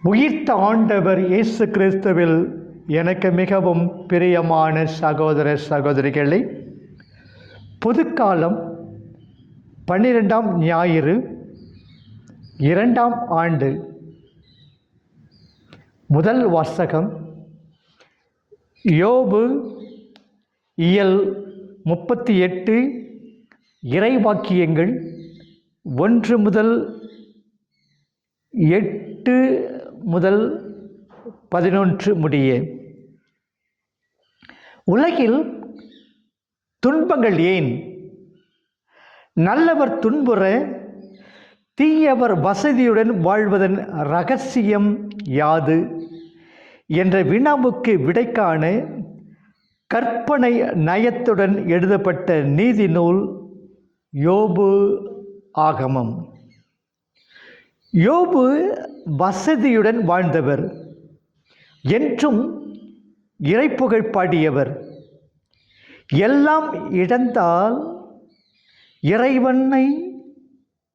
உயிர்த்த ஆண்டவர் இயேசு கிறிஸ்துவில் எனக்கு மிகவும் பிரியமான சகோதர சகோதரிகளை பொதுக்காலம் பன்னிரெண்டாம் ஞாயிறு இரண்டாம் ஆண்டு முதல் வாசகம் யோபு இயல் முப்பத்தி எட்டு இறைவாக்கியங்கள் ஒன்று முதல் எட்டு முதல் பதினொன்று முடிய. உலகில் துன்பங்கள் ஏன்? நல்லவர் துன்புற தீயவர் வசதியுடன் வாழ்வதன் ரகசியம் யாது? என்ற வினாவுக்கு விடைக்கான கற்பனை நயத்துடன் எழுதப்பட்ட நீதி நூல் யோபு ஆகமம். யோபு வசதியுடன் வாழ்ந்தவர் என்றும் இறைப்புகழ் பாடியவர். எல்லாம் இழந்தால் இறைவனை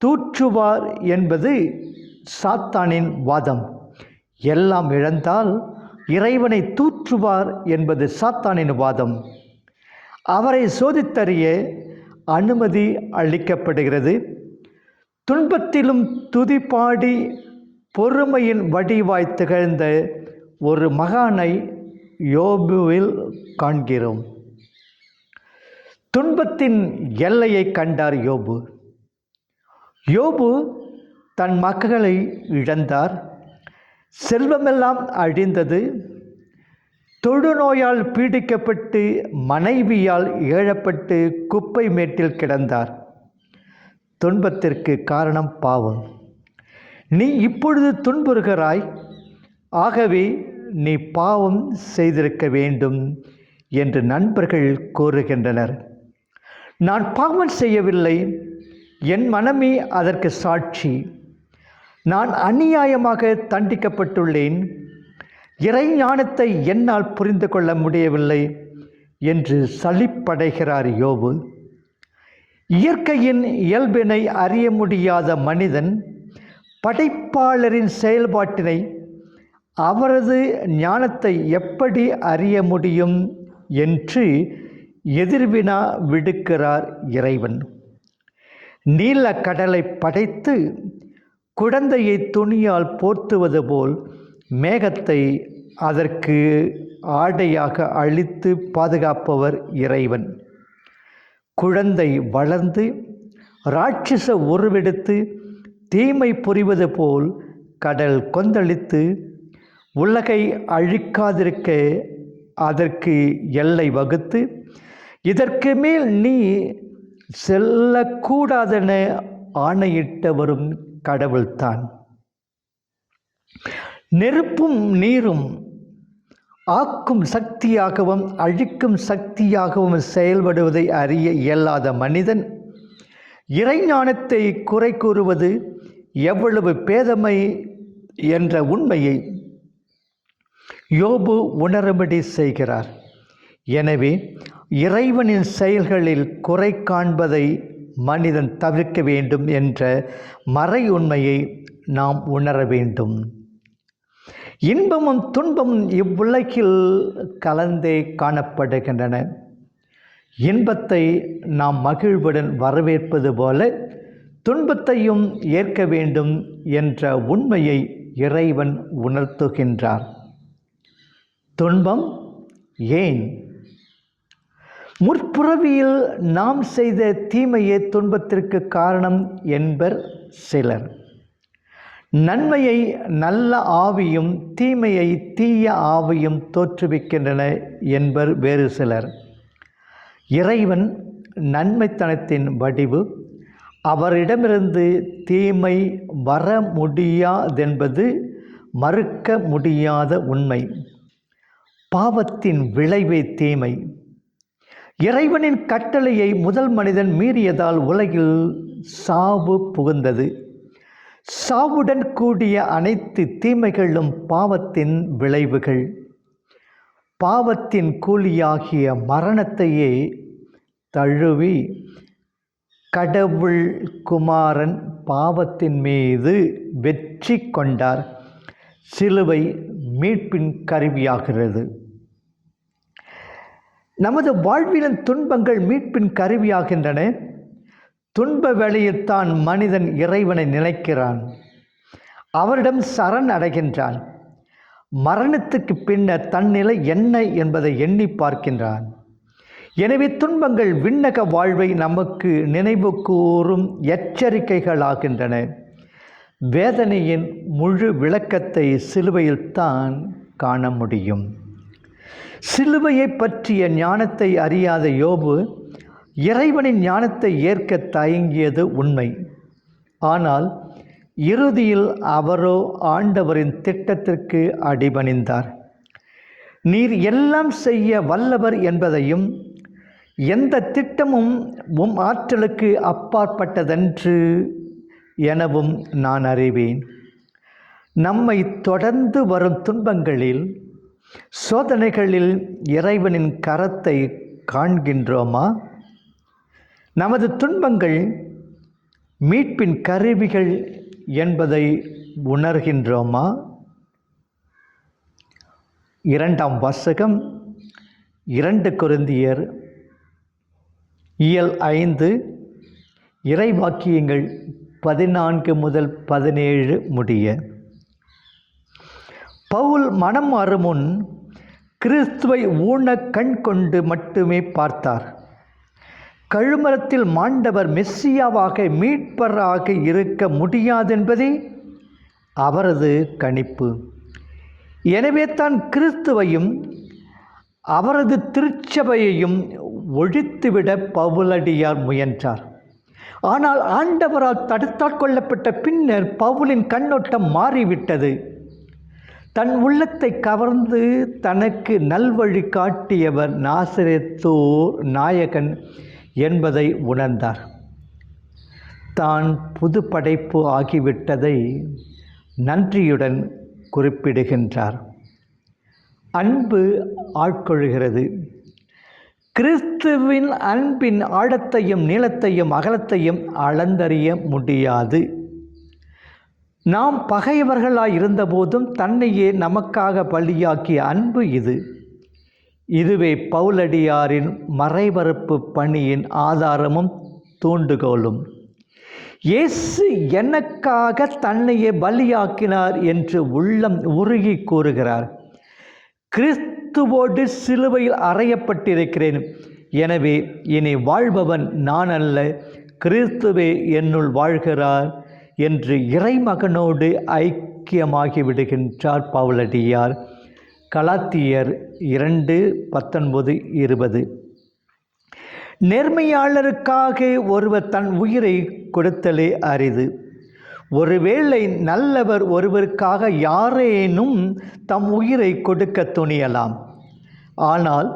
தூற்றுவார் என்பது சாத்தானின் வாதம். எல்லாம் இழந்தால் இறைவனை தூற்றுவார் என்பது சாத்தானின் வாதம். அவரை சோதித்தறிய அனுமதி அளிக்கப்படுகிறது. துன்பத்திலும் துதிப்பாடி பொறுமையின் வடிவாய் திகழ்ந்த ஒரு மகானை யோபுவில் காண்கிறோம். துன்பத்தின் எல்லையை கண்டார் யோபு. யோபு தன் மக்களை இழந்தார். செல்வமெல்லாம் அழிந்தது. தொழுநோயால் பீடிக்கப்பட்டு மனைவியால் ஏழப்பட்டு குப்பை மேட்டில் கிடந்தார். துன்பத்திற்கு காரணம் பாவம். நீ இப்பொழுது துன்புறுகிறாய். ஆகவே நீ பாவம் செய்திருக்க வேண்டும் என்று நண்பர்கள் கூறுகின்றனர். நான் பாவம் செய்யவில்லை. என் மனமே அதற்கு சாட்சி. நான் அநியாயமாக தண்டிக்கப்பட்டுள்ளேன். இறை ஞானத்தை என்னால் புரிந்து கொள்ள முடியவில்லை என்று சளிப்படைகிறார் யோபு. இயற்கையின் இயல்பினை அறிய முடியாத மனிதன் படைப்பாளரின் செயல்பாட்டினை அவரது ஞானத்தை எப்படி அறிய முடியும் என்று எதிர்வினா விடுக்கிறார் இறைவன். நீல கடலை படைத்து குழந்தையை துணியால் போர்த்துவது போல் மேகத்தை அதற்கு ஆடையாக அழித்து பாதுகாப்பவர் இறைவன். குழந்தை வளர்ந்து ராட்சச உருவெடுத்து தீமை புரிவது போல் கடல் கொந்தளித்து உலகை அழிக்காதிருக்க அதற்கு எல்லை வகுத்து இதற்கு மேல் நீ செல்லக்கூடாதென ஆணையிட்ட வரும் கடவுள்தான். நெருப்பும் நீரும் ஆக்கும் சக்தியாகவும் அழிக்கும் சக்தியாகவும் செயல்படுவதை அறிய இயலாத மனிதன். இறைஞானத்தை குறை கூறுவது எவ்வளவு பேதமை என்ற உண்மையை யோபு உணரும்படி செய்கிறார். எனவே இறைவனின் செயல்களில் குறை காண்பதை மனிதன் தவிர்க்க வேண்டும் என்ற மறை உண்மையை நாம் உணர வேண்டும். இன்பமும் துன்பமும் இவ்வுலகில் கலந்தே காணப்படுகின்றன. இன்பத்தை நாம் மகிழ்வுடன் வரவேற்பது போல துன்பத்தையும் ஏற்க வேண்டும் என்ற உண்மையை இறைவன் உணர்த்துகின்றார். துன்பம் ஏன்? முற்புறவியில் நாம் செய்த தீமையே துன்பத்திற்கு காரணம் என்பர் சிலர். நன்மையை நல்ல ஆவியும் தீமையை தீய ஆவியும் தோற்றுவிக்கின்றன என்பர் வேறு சிலர். இறைவன் நன்மைத்தனத்தின் வடிவு அவரிடமிருந்து தீமை வர முடியாதென்பது மறுக்க முடியாத உண்மை. பாவத்தின் விளைவே தீமை. இறைவனின் கட்டளையை முதல் மனிதன் மீறியதால் உலகில் சாவு புகுந்தது. சாவுடன் கூடிய அனைத்து தீமைகளும் பாவத்தின் விளைவுகள். பாவத்தின் கூலியாகிய மரணத்தையே தழுவி கடவுள் குமாரன் பாவத்தின் மீது வெற்றி கொண்டார். சிலுவை மீட்பின் கருவியாகிறது. நமது வாழ்விலும் துன்பங்கள் மீட்பின் கருவியாகின்றன. துன்ப வேளையில்தான் மனிதன் இறைவனை நினைக்கிறான். அவரிடம் சரண் அடைகின்றான். மரணத்துக்கு பின்னர் தன்னிலை என்ன என்பதை எண்ணி பார்க்கின்றான். எனவே துன்பங்கள் விண்ணக வாழ்வை நமக்கு நினைவு கூறும் எச்சரிக்கைகளாகின்றன. வேதனையின் முழு விளக்கத்தை சிலுவையில்தான் காண முடியும். சிலுவையை பற்றிய ஞானத்தை அறியாத யோபு இறைவனின் ஞானத்தை ஏற்க தயங்கியது உண்மை. ஆனால் இறுதியில் அவரோ ஆண்டவரின் திட்டத்திற்கு அடிபணிந்தார். நீர் எல்லாம் செய்ய வல்லவர் என்பதையும் எந்த திட்டமும் உம் ஆற்றலுக்கு அப்பாற்பட்டதென்று எனவும் நான் அறிவேன். நம்மை தொடர்ந்து வரும் துன்பங்களில் சோதனைகளில் இறைவனின் கரத்தை காண்கின்றோமா? நமது துன்பங்கள் மீட்பின் கருவிகள் என்பதை உணர்கின்றோமா? இரண்டாம் வாசகம் இரண்டு குருந்தியர் இயல் ஐந்து இறைவாக்கியங்கள் பதினான்கு முதல் பதினேழு முடிய. பவுல் மனம் மாறும் முன் கிறிஸ்துவை ஊன கண் கொண்டு மட்டுமே பார்த்தார். கழுமரத்தில் மாண்டவர் மெஸ்ஸியாவாக மீட்பராக இருக்க முடியாதென்பதே அவரது கணிப்பு. எனவே தான் கிறிஸ்துவையும் அவரது திருச்சபையையும் ஒழித்துவிட பவுலடியார் முயன்றார். ஆனால் ஆண்டவரால் தடுத்தாற் கொள்ளப்பட்ட பின்னர் பவுலின் கண்ணோட்டம் மாறிவிட்டது. தன் உள்ளத்தை கவர்ந்து தனக்கு நல்வழி காட்டியவர் நாசரேத்தோர் நாயகன். என்பதை உணர்ந்தார். தான் புது படைப்பு ஆகிவிட்டதை நன்றியுடன் குறிப்பிடுகின்றார். அன்பு ஆட்கொள்கிறது. கிறிஸ்துவின் அன்பின் ஆழத்தையும் நீளத்தையும் அகலத்தையும் அளந்தறிய முடியாது. நாம் பகைவர்களாய் இருந்தபோதும் தன்னையே நமக்காக பலியாக்கிய அன்பு இது. இதுவே பவுலடியாரின் மறைபரப்பு பணியின் ஆதாரமும் தூண்டுகோலும். இயேசு எனக்காக தன்னையே பலியாக்கினார் என்று உள்ளம் உருகி கூறுகிறார். கிறிஸ்துவோடு சிலுவையில் அறையப்பட்டிருக்கிறேன். எனவே இனி வாழ்பவன் நான் அல்ல கிறிஸ்துவே என்னுள் வாழ்கிறார் என்று இறைமகனோடு ஐக்கியமாகி விடுகின்றார் பவுலடியார். கலாத்தியர் இரண்டு பத்தொன்பது இருபது. நேர்மையாளருக்காக ஒருவர் தன் உயிரை கொடுத்தலே அரிது. ஒருவேளை நல்லவர் ஒருவருக்காக யாரேனும் தம் உயிரை கொடுக்க துணியலாம். ஆனால்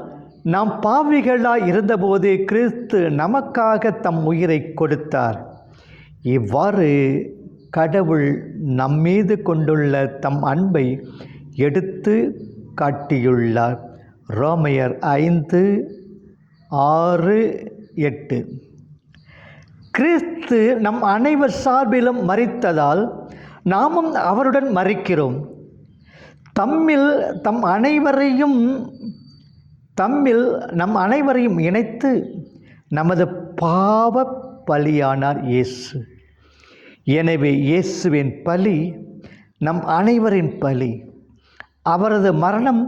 நாம் பாவிகளாய் இருந்தபோது கிறிஸ்து நமக்காக தம் உயிரை கொடுத்தார். இவ்வாறு கடவுள் நம்மீது கொண்டுள்ள தம் அன்பை எடுத்து காட்டியுள்ளார். ரோமையர் ஐந்து ஆறு எட்டு. கிறிஸ்து நம் அனைவர் சார்பிலும் மறித்ததால் நாமும் அவருடன் மறிக்கிறோம் தம்மில் தம் அனைவரையும் தம்மில் நம் அனைவரையும் இணைத்து நமது பாவ பலியானார் இயேசு. எனவே இயேசுவின் பலி நம் அனைவரின் பலி. அவரது மரணம்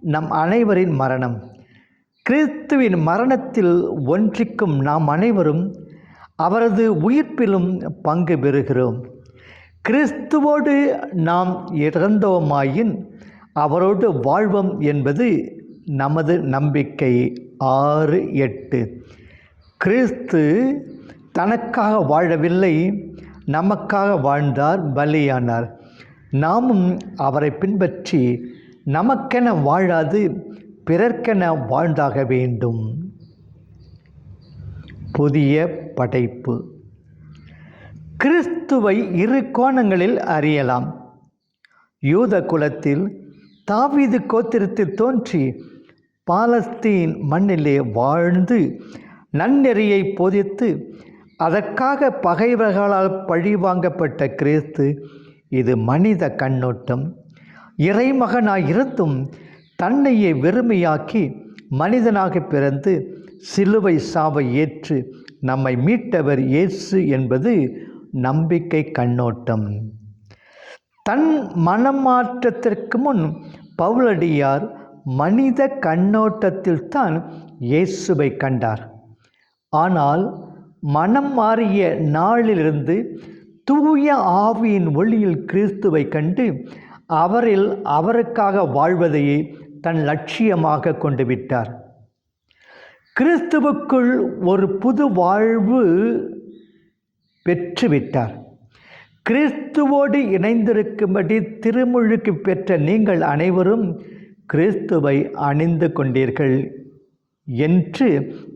நம் அனைவரின் மரணம். கிறிஸ்துவின் மரணத்தில் ஒன்றிக்கும் நாம் அனைவரும் அவரது உயிர்ப்பிலும் பங்கு பெறுகிறோம். கிறிஸ்துவோடு நாம் இறந்தோமாயின் அவரோடு வாழ்வோம் என்பது நமது நம்பிக்கை. ஆறு எட்டு. கிறிஸ்து தனக்காக வாழவில்லை நமக்காக வாழ்ந்தார் பலியானார். நாமும் அவரை பின்பற்றி நமக்கென வாழாது பிறர்க்கென வாழ்ந்தாக வேண்டும். புதிய படைப்பு. கிறிஸ்துவை இரு கோணங்களில் அறியலாம். யூத குலத்தில் தாவீது கோத்திரத்தில் தோன்றி பாலஸ்தீன் மண்ணிலே வாழ்ந்து நன்னெறியை போதித்து அதற்காக பகைவர்களால் பழிவாங்கப்பட்ட கிறிஸ்து இது மனித கண்ணோட்டம். இறைமகனாயிருந்தும் தன்னையே வெறுமையாக்கி மனிதனாக பிறந்து சிலுவை சாவை ஏற்று நம்மை மீட்டவர் இயேசு என்பது நம்பிக்கை கண்ணோட்டம். தன் மனமாற்றத்திற்கு முன் பவுலடியார் மனித கண்ணோட்டத்தில்தான் இயேசுவை கண்டார். ஆனால் மனம் மாறிய நாளிலிருந்து தூய ஆவியின் ஒளியில் கிறிஸ்துவை கண்டு அவரில் அவருக்காக வாழ்வதையே தன் லட்சியமாக கொண்டு விட்டார். கிறிஸ்துவுக்குள் ஒரு புது வாழ்வு பெற்றுவிட்டார் கிறிஸ்துவோடு இணைந்திருக்கும்படி திருமுழுக்கு பெற்ற நீங்கள் அனைவரும் கிறிஸ்துவை அணிந்து கொண்டீர்கள் என்று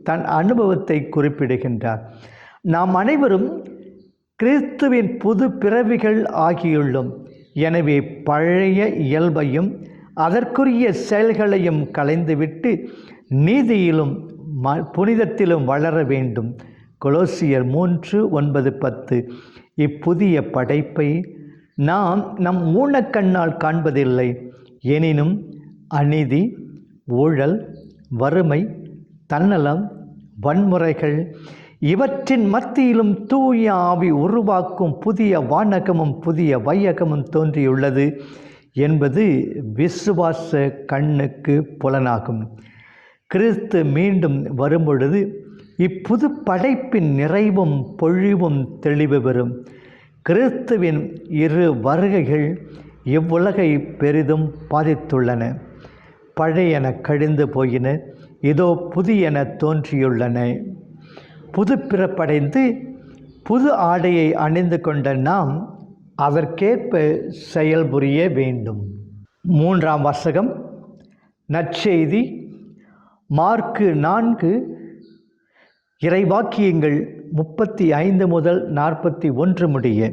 தன் அனுபவத்தை குறிப்பிடுகின்றார். நாம் அனைவரும் கிறிஸ்துவின் புது பிறவிகள் ஆகியுள்ளோம். எனவே பழைய இயல்பையும் அதற்குரிய செயல்களையும் கலைந்துவிட்டு நீதியிலும் ம புனிதத்திலும் வளர வேண்டும். கொலோசியர் மூன்று ஒன்பது பத்து. இப்புதிய படைப்பை நாம் நம் ஊனக்கண்ணால் காண்பதில்லை. எனினும் அநீதி ஊழல் வறுமை தன்னலம் வன்முறைகள் இவற்றின் மத்தியிலும் தூய ஆவி உருவாக்கும் புதிய வானகமும் புதிய வையகமும் தோன்றியுள்ளது என்பது விசுவாச கண்ணுக்கு புலனாகும். கிறிஸ்து மீண்டும் வரும்பொழுது இப்புது படைப்பின் நிறைவும் பொழிவும் தெளிவு பெறும். கிறிஸ்துவின் இரு வருகைகள் இவ்வுலகை பெரிதும் பாதித்துள்ளன. பழையன கழிந்து போயின இதோ புதியன தோன்றியுள்ளன. புது பிறப்படைந்து புது ஆடையை அணிந்து கொண்ட நாம் அதற்கேற்ப செயல்புரிய வேண்டும். மூன்றாம் வசகம். நற்செய்தி. மார்க்கு நான்கு. இறைவாக்கியங்கள் முப்பத்தி ஐந்து முதல் நாற்பத்தி ஒன்று முடிய.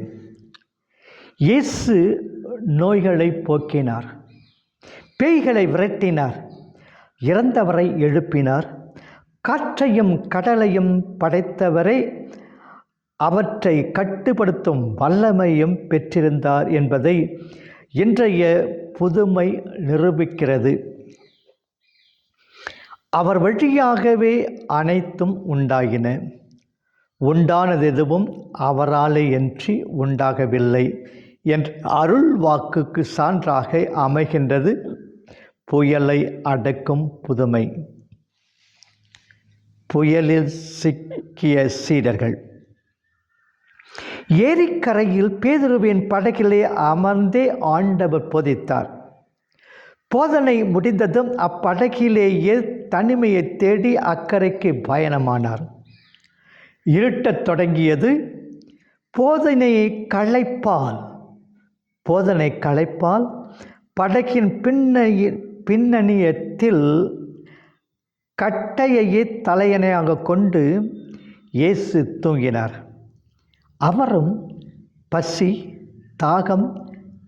இயேசு நோய்களை போக்கினார். பேய்களை விரட்டினார். இறந்தவரை எழுப்பினார். காற்றையும் கடலையும் படைத்தவரை அவற்றை கட்டுப்படுத்தும் வல்லமையும் பெற்றிருந்தார் என்பதை இன்றைய புதுமை நிரூபிக்கிறது. அவர் வழியாகவே அனைத்தும் உண்டாகின உண்டானது எதுவும் அவராலே என்று உண்டாகவில்லை என்ற அருள் வாக்குக்கு சான்றாக அமைகின்றது. புயலை அடக்கும் புதுமை. புயலில் சிக்கிய சீடர்கள். ஏரிக்கரையில் பேதுருவின் படகிலே அமர்ந்தே ஆண்டவர் போதித்தார். போதனை முடிந்ததும் அப்படகிலேயே தனிமையை தேடி அக்கறைக்கு பயணமானார். இருட்டத் தொடங்கியது போதனையை களைப்பால் போதனை களைப்பால் படகின் பின்னைய பின்னணியத்தில் கட்டையையே தலையணையாக கொண்டு இயேசு தூங்கினார். அவரும் பசி தாகம்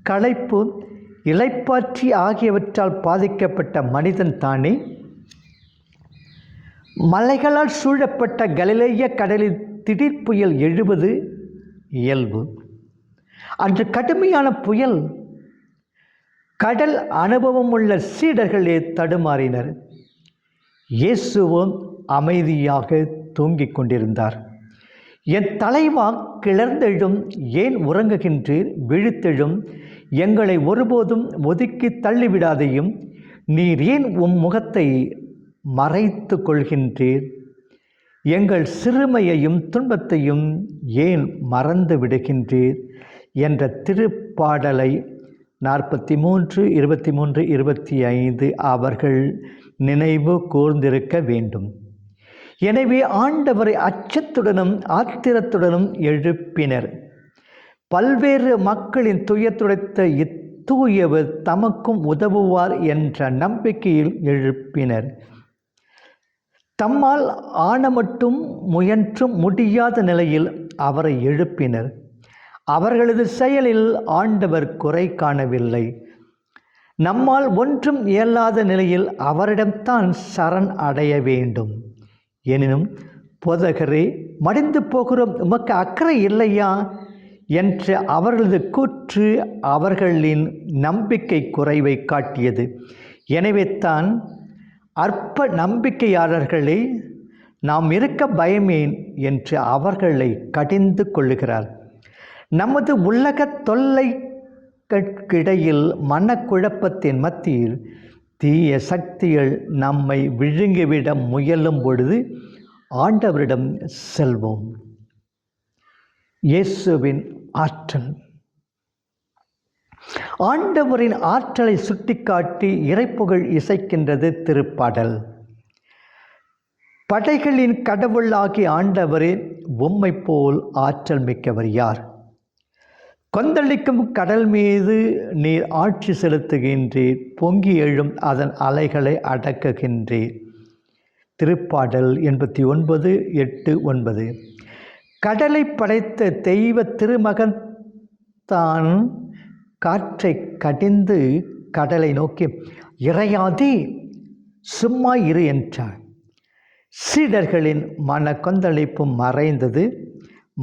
களைப்பு இலைப்பாற்றி ஆகியவற்றால் பாதிக்கப்பட்ட மனிதன் தானே? மலைகளால் சூழப்பட்ட கலிலேய கடலில் திடீர் புயல் எழுவது இயல்பு. அன்று கடுமையான புயல் கடல் அனுபவம் உள்ள சீடர்களே தடுமாறினர். இயேசுவும் அமைதியாக தூங்கிக் கொண்டிருந்தார். என் தலைவா கிளர்ந்தெழும் ஏன் உறங்குகின்றீர்? விழித்தெழும். எங்களை ஒருபோதும் ஒதுக்கி தள்ளிவிடாதையும் நீர் ஏன் உம் முகத்தை மறைத்து கொள்கின்றீர்? எங்கள் சிறுமையையும் துன்பத்தையும் ஏன் மறந்து விடுகின்றீர்? என்ற திருப்பாடலை நாற்பத்தி மூன்று இருபத்தி மூன்று இருபத்தி ஐந்து அவர்கள் நினைவு கூர்ந்திருக்க வேண்டும். எனவே ஆண்டவரை அச்சத்துடனும் ஆத்திரத்துடனும் எழுப்பினர். பல்வேறு மக்களின் துயத்துடைத்த இத்தூயவர் தமக்கும் உதவுவார் என்ற நம்பிக்கையில் எழுப்பினர். தம்மால் ஆன மட்டும் முயன்றும் முடியாத நிலையில் அவரை எழுப்பினர். அவர்களது செயலில் ஆண்டவர் குறை காணவில்லை. நம்மால் ஒன்றும் இயலாத நிலையில் அவரிடம்தான் சரண் அடைய வேண்டும். எனினும் போதகரே மடிந்து போகிறோம் உமக்கு அக்கறை இல்லையா? என்ற அவர்களது கூற்று அவர்களின் நம்பிக்கை குறைவை காட்டியது. எனவே தான் அற்ப நம்பிக்கையாளர்களை நாம் இருக்க பயமேன் என்று அவர்களை கடிந்து கொள்ளுகிறார். நமது உலக கற்கிடையில் மனக்குழப்பத்தின் மத்தியில் தீய சக்திகள் நம்மை விழுங்கிவிட முயலும் பொழுது ஆண்டவரிடம் செல்வோம். இயேசுவின் ஆற்றல். ஆண்டவரின் ஆற்றலை சுட்டிக்காட்டி இறைப்புகழ் இசைக்கின்றது திருப்பாடல். படைகளின் கடவுளாகி ஆண்டவரே உம்மை போல் ஆற்றல் மிக்கவர் யார்? கொந்தளிக்கும் கடல் மீது நீர் ஆட்சி செலுத்துகின்றீர். பொங்கி எழும் அதன் அலைகளை அடக்குகின்றீர். திருப்பாடல் எண்பத்தி ஒன்பது எட்டு ஒன்பது. கடலை படைத்த தெய்வ திருமகன் தான் காற்றை கடிந்து கடலை நோக்கி இறையாதி சும்மா இரு என்றார் சீடர்களின் மன கொந்தளிப்பும் மறைந்தது.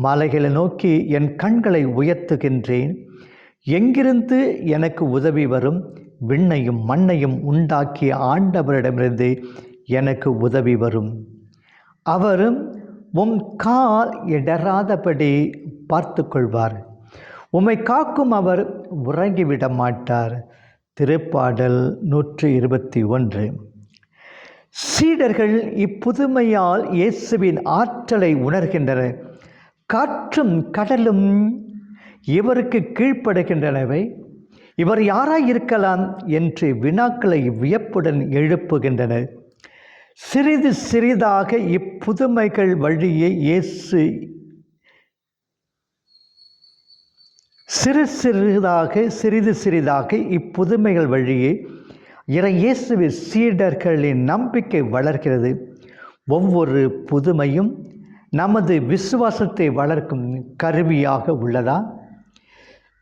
மலைகளை நோக்கி என் கண்களை உயர்த்துகின்றேன். எங்கிருந்து எனக்கு உதவி வரும்? விண்ணையும் மண்ணையும் உண்டாக்கிய ஆண்டவரிடமிருந்து எனக்கு உதவி வரும். அவரும் உம் கால் இடராதபடி பார்த்து கொள்வார் உம்மை காக்கும் அவர் உறங்கிவிட மாட்டார். திருப்பாடல் நூற்றி இருபத்தி ஒன்று. சீடர்கள் இப்புதுமையால் இயேசுவின் ஆற்றலை உணர்கின்றனர். காற்றும் கடலும் இவருக்கு கீழ்ப்படுகின்றனவை. இவர் யாராய் இருக்கலாம் என்று வினாக்களை வியப்புடன் எழுப்புகின்றனர். சிறிது சிறிதாக இப்புதுமைகள் வழியே இயேசு சிறு சிறிதாக சிறிது சிறிதாக இப்புதுமைகள் வழியே இறை இயேசுவின் சீடர்களின் நம்பிக்கை வளர்கிறது. ஒவ்வொரு புதுமையும் நமது விசுவாசத்தை வளர்க்கும் கருவியாக உள்ளதா?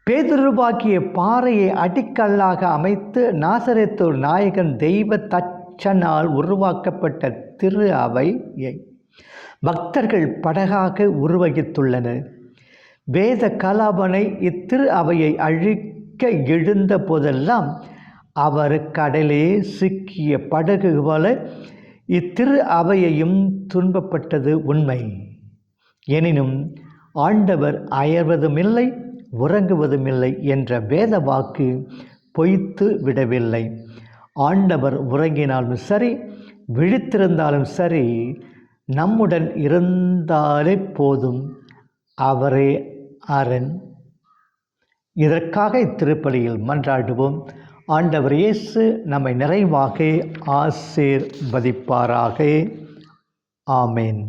பேதுருவாக்கிய பாறையை அடிக்கல்லாக அமைத்து நாசரேத்தூர் நாயகன் தெய்வ தச்சனால் உருவாக்கப்பட்ட திரு அவையை பக்தர்கள் படகாக உருவகித்துள்ளனர் வேத கலாபனை இத்திரு அவையை அழிக்க எழுந்த போதெல்லாம் அவர் கடலே சிக்கிய படகு போல இத்திரு அவையையும் துன்பப்பட்டது உண்மை. எனினும் ஆண்டவர் அயர்வதுமில்லை உறங்குவதுமில்லை என்ற வேத வாக்கு பொய்த்து விடவில்லை. ஆண்டவர் உறங்கினாலும் சரி விழித்திருந்தாலும் சரி நம்முடன் இருந்தாலே போதும் அவரே அரண். இதற்காக இத்திருப்பலியில் மன்றாடுவோம். ஆண்டவர் இயேசு நம்மை நிறைவாக ஆசீர்வதிப்பாராக. ஆமேன்.